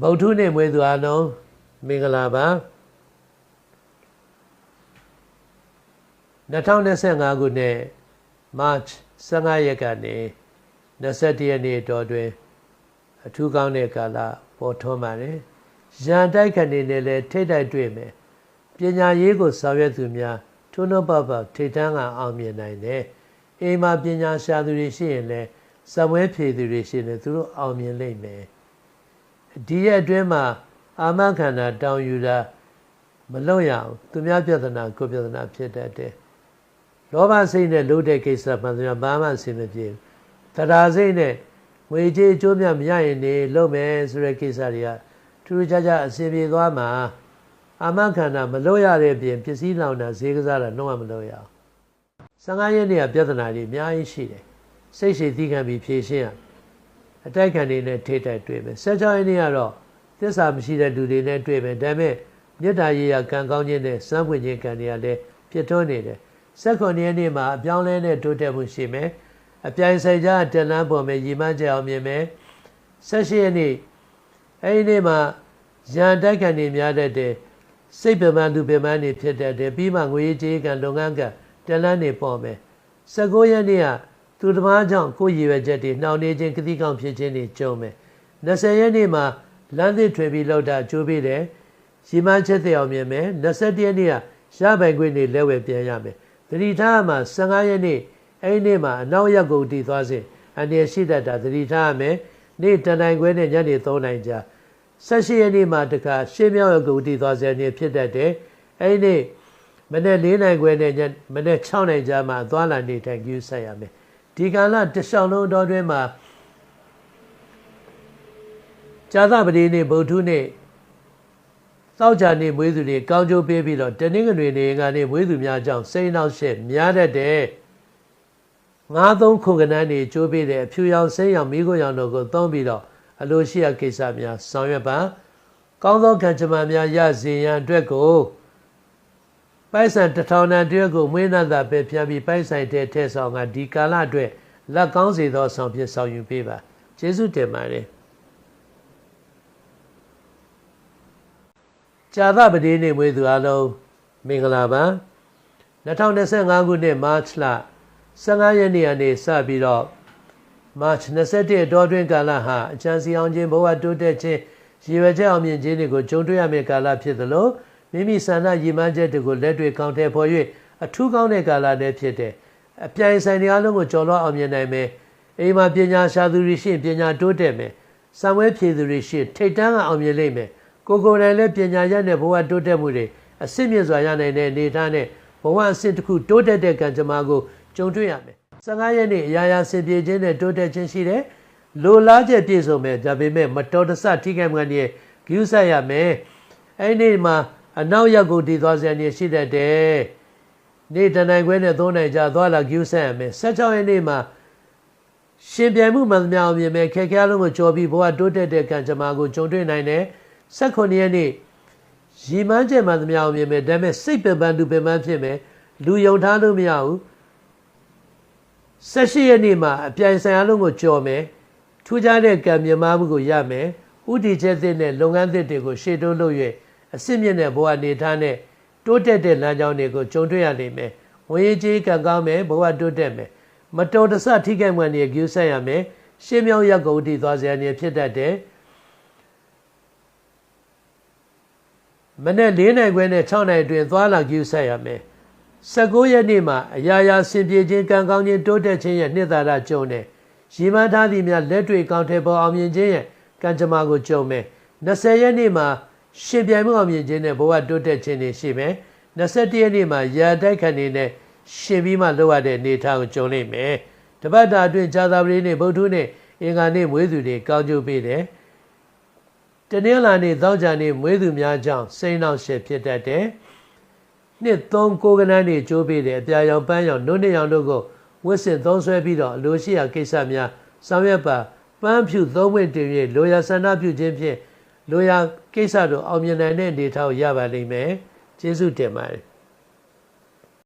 ဗုဒ္ဓနဲ့မွေးသူအလုံးမင်္ဂလာပါ2025ခုနှစ် March 15ရက်ကနေ21ရက်နေ့တော်တွင်အထူးကောင်းတဲ့ကာလပေါ်ထွန်းပါတယ်။ရန်တိုက်ခဏနေလည်းထိတ်တိုက်တွေ့မယ်။ပညာရေးကိုဆောင်ရွက်သူများထုံးနှုတ်ပပထိတ်တန်းကအောင်မြင်နိုင်တယ်။အိမ်မှာပညာရှာသူတွေရှိရင်လည်းစံဝဲဖြေသူတွေရှိရင်သူတို့အောင်မြင်လိမ့်မယ်။ ဒီရက်အတွင်းမှာအာမခန္ဓာတောင်းယူတာမလွတ်ရအောင်သူများပြဿနာကိုပြဿနာဖြစ်တတ်တယ်လောဘစိတ်နဲ့လို့တဲ့ကိစ္စမှန်တယ်ဘာမှအဆင်မပြေဘူးတရားစိတ်နဲ့ငွေကြေးအကျိုးမြတ်မရရင်နေလုပ်မယ်ဆိုတဲ့ကိစ္စတွေကထူးခြားခြားအဆင်ပြေသွားမှာအာမခန္ဓာမလို့ရတဲ့ပြင်ပစ္စည်းလောင်တာဈေးကစားတာလုံးဝမလို့ရအောင်15ရက်နေ့ကပြဿနာတွေအများကြီးရှိတယ်စိတ်ရှိသီးခံပြီးဖြေရှင်းရ အတိုက်ခံတွေနဲ့ထိတိုက်တွေ့မယ်ဆက်ကြောင်းရင်းတွေကတော့သစ္စာမရှိတဲ့လူတွေနဲ့တွေ့မယ်ဒါပေမဲ့မေတ္တာရေးရကံကောင်းခြင်းနဲ့စမ်းပွင့်ခြင်းကံတွေကလည်းဖြစ်ထွန်းနေတယ်ဆက်ခွန်ရက်နေ့မှာအပြောင်းလဲနဲ့တိုးတက်မှုရှိမယ်အပြိုင်ဆိုင်ကြတက်လန်းပေါ်မယ်ရည်မှန်းချက်အောင်မြင်မယ်ဆက်ရှိရက်နေ့အဲဒီနေ့မှာရန်တိုက်ခံတွေများတတ်တယ်စိတ်ပမန်သူပမန်တွေဖြစ်တတ်တယ်ပြီးမှငွေကြေးကံလုပ်ငန်းကတက်လန်းတွေပေါ်မယ်19ရက်နေ့က သူတစ်ပါးကြောင့်ကိုယ်ရည်ရွယ်ချက်တွေနှောင့်နှေးခြင်းကတိကောင်းဖြစ်ခြင်းတွေကြုံမယ်20ရက်နေ့မှာလမ်းသစ်ထွေပြီးလောက်တာကြိုးပေးတယ်ရီမန်းချက်တဲ့အောင်မြင်မယ်21ရက်နေ့ကရပိုင်ခွင့်တွေလက်ဝယ်ပြန်ရမယ်သတိထားမှာ15ရက်နေ့အဲ့ဒီနေ့မှာအနောက်ရက်ကိုတည်သွားစဉ်အနေရှိတတ်တာသတိထားမယ်နေ့တန်တိုင်ခွဲနဲ့ညနေ3နိုင်ကြာ18ရက်နေ့မှာတခါရှင်းမြောက်ရက်ကိုတည်သွားစဉ်နေဖြစ်တတ်တယ်အဲ့ဒီနေ့မနေ့4နိုင်ခွဲနဲ့ညမနေ့6နိုင်ကြာမှာသွားလာနေထိုင်ကြည့်ဆက်ရမယ် ဒီကာလတလျှောက်လုံးတော်တွင်မှာဇာသပတိနေ့ဗုဒ္ဓနေ့သောက်ကြနေ့မွေးသူတွေကောင်းကျိုးပေးပြီးတော့တနင်္ဂနွေနေ့ကနေမွေးသူများကြောင့်စိတ်နှောက်ရှက်များတတ်တယ်ငါးသုံးခုကနန်းတွေကျိုးပေးတဲ့အဖြူရောင်စိမ်းရောင်မိခိုးရောင်တို့ကိုသုံးပြီးတော့အလိုရှိရကိစ္စများဆောင်ရွက်ပါ ကောင်းသောကံကြမ္မာများရစေရန်အတွက်ကို ပိုက်ဆံတထောင်တန်တရက်ကိုမွေးနှံသာပဲပြန်ပြီးပိုက်ဆိုင်တဲ့ထဲဆောင်ကဒီကာလအတွက်လက်ကောင်းစေသောဆောင်ဖြစ်ဆောင်ယူပေးပါကျေးဇူးတင်ပါတယ်ဇာသပတိနေ့မွေးသူအလုံးမင်္ဂလာပါ2025ခုနှစ်မတ်လ15ရက်နေ့ကနေစပြီးတော့မတ်21အတော်တွင်ကာလဟာအချမ်းစီအောင်ခြင်းဘဝတိုးတက်ခြင်းရည်ရွယ်ချက်အောင်မြင်ခြင်းတွေကိုကြုံတွေ့ရမယ့်ကာလဖြစ်သလို မိမိဆန္ဒရည်မှန်းချက်တွေကိုလက်တွေ့ကောင်းတဲ့ပေါ်၍အထူးကောင်းတဲ့ကာလလည်းဖြစ်တယ်အပြိုင်ဆိုင်တွေအားလုံးကိုကျော်လွှားအောင်မြင်နိုင်မယ်အိမ်မှာပညာရှာသူတွေရှိပညာတိုးတက်မယ်စံဝဲဖြည့်သူတွေရှိထိတ်တန်းကအောင်မြင်လိမ့်မယ်ကိုကိုယ်တိုင်လည်းပညာရတဲ့ဘဝတိုးတက်မှုတွေအစစ်မြင့်စွာရနိုင်တဲ့အနေအထားနဲ့ဘဝအဆင့်တစ်ခုတိုးတက်တဲ့ကံကြမ္မာကိုကြုံတွေ့ရမယ်15ရက်နေ့အရာရာဆင်ပြေခြင်းနဲ့တိုးတက်ခြင်းရှိတယ်လိုလားချက်ပြည့်စုံမယ်ဒါပေမဲ့မတော်တဆထိခိုက်မှန်ရဲ့ဂရုစိုက်ရမယ်အဲ့ဒီမှာ အနောက်ရက်ကိုတည်သွားစရာနေရှိတတ်တယ်နေ့တနိုင်ခွဲနဲ့သုံးနိုင်ကြသွားလာဂရုစိုက်ရမယ်16ရက်နေ့မှာရှင်ပြိုင်မှုမှန်သမျှအောင်မြင်မယ်ခက်ခဲလုံးကိုကြော်ပြီးဘဝတိုးတက်တဲ့ကံကြမ္မာကိုကြုံတွေ့နိုင်တယ်18ရက်နေ့ရီမန်းချက်မှန်သမျှအောင်မြင်မယ်ဒါပေမဲ့စိတ်ပင်ပန်းသူပင်ပန်းဖြစ်မယ်လူယုံထားလို့မရဘူး18ရက်နေ့မှာအပြိုင်ဆိုင်အလုံးကိုကြော်မယ်ထူးခြားတဲ့ကံမြမမှုကိုရမယ်ဥတီချက်သစ်နဲ့လုပ်ငန်းသစ်တွေကိုရှေ့တိုးလုပ်၍ အစစ်မြင့်တဲ့ဘဝနေထားနဲ့တိုးတက်တဲ့လမ်းကြောင်းတွေကိုကြုံတွေ့ရနိုင်မယ်ဝင်ရကြီးကံကောင်းမယ်ဘဝတိုးတက်မယ်မတော်တဆထိခိုက်မှန်နေကြူးဆက်ရမယ်ရှင်းမြောက်ရက်ကုန်တည်သွားစရာနေဖြစ်တတ်တယ်မနေ့၄နိုင်ခွဲနဲ့6နိုင်အတွင်းသွားလာကြည့်ဆက်ရမယ်19ရက်နေ့မှာအရာရာဆင်ပြေခြင်းကံကောင်းခြင်းတိုးတက်ခြင်းရဲ့နှစ်သာရကြုံတယ်ရီမန်းထားသည်များလက်တွေ့ကောင်းတဲ့ပေါ်အောင်မြင်ခြင်းရဲ့ကံကြမ္မာကိုကြုံမယ်20ရက်နေ့မှာ ရှင်ပြိုင်မှုအောင်မြင်ခြင်းနဲ့ဘဝတိုးတက်ခြင်းတွေရှိမယ်21ရက်နေ့မှာရာတိုက်ခံနေနဲ့ရှင်ပြီးမှလောက်ရတဲ့အနေအထားကိုကြုံလိမ့်မယ်တပတ်တာအတွင်းဇာတာပတိနေ့ဗုဒ္ဓနေ့အင်္ဂါနေ့မွေးသူတွေကောင်းကျိုးပေးတယ်တနင်္လာနေ့သောကြာနေ့မွေးသူများကြောင့်စိတ်နှောက်ရှက်ဖြစ်တတ်တယ်။နှစ်သုံးကိုကနန်းတွေကျိုးပေးတယ်အပြာရောင်ပန်းရောင်နှုတ်နှစ်ရောင်တို့ကိုဝစ်စင်သုံးဆွဲပြီးတော့အလိုရှိရာကိစ္စများဆောင်ရွက်ပါပန်းဖြူသုံးဝင့်တင်၍လိုရာဆန္ဒပြုခြင်းဖြင့် လိုရာကိစ္စတို့အောင်မြင်နိုင်တဲ့အနေအထားကိုရပါလိမ့်မယ်။ကျေးဇူးတင်ပါတယ်။